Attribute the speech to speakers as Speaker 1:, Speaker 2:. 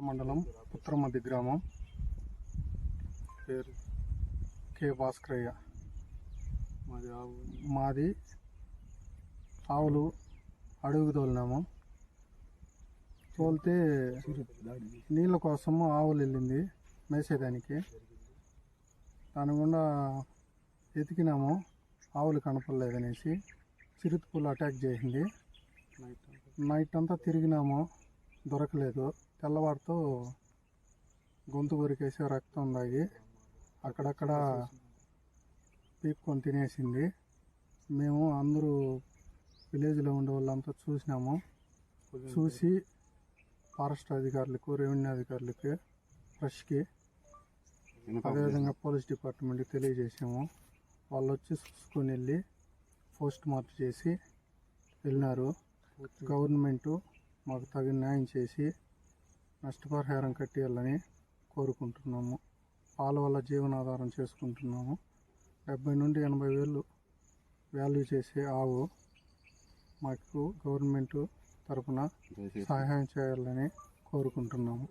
Speaker 1: మండలం ఉత్తరమది గ్రామం. పేరు కే భాస్కరయ్య.
Speaker 2: మాది ఆవు
Speaker 1: మాది ఆవులు అడుగు తోలినాము. తోలితే నీళ్ళ కోసము ఆవులు వెళ్ళింది మేసేదానికి. దాని గుండా ఎతికినాము ఆవులు కనపడలేదనేసి చిరుతపులు అటాక్ చేసింది.
Speaker 2: నైట్
Speaker 1: నైట్ అంతా తిరిగినాము. దొరకలేదు. తెల్లవారితో గొంతు కొరికేసి రక్తం తాగి అక్కడక్కడ పీక్కొని తినేసింది. మేము అందరూ విలేజ్లో ఉండే వాళ్ళంతా చూసినాము. చూసి ఫారెస్ట్ అధికారులకు రెవెన్యూ అధికారులకి ఫ్రెష్కి అదేవిధంగా పోలీస్ డిపార్ట్మెంట్కి తెలియజేసాము. వాళ్ళు వచ్చి చూసుకొని వెళ్ళి పోస్ట్ మార్క్ చేసి వెళ్ళినారు. గవర్నమెంటు మాకు తగిన న్యాయం చేసి నష్టపరిహారం కట్టేయాలని కోరుకుంటున్నాము. పాల వల్ల జీవనాధారం చేసుకుంటున్నాము. డెబ్బై నుండి ఎనభై వేలు వాల్యూ చేసే ఆవు మాకు గవర్నమెంట్ తరపున సహాయం చేయాలని కోరుకుంటున్నాము.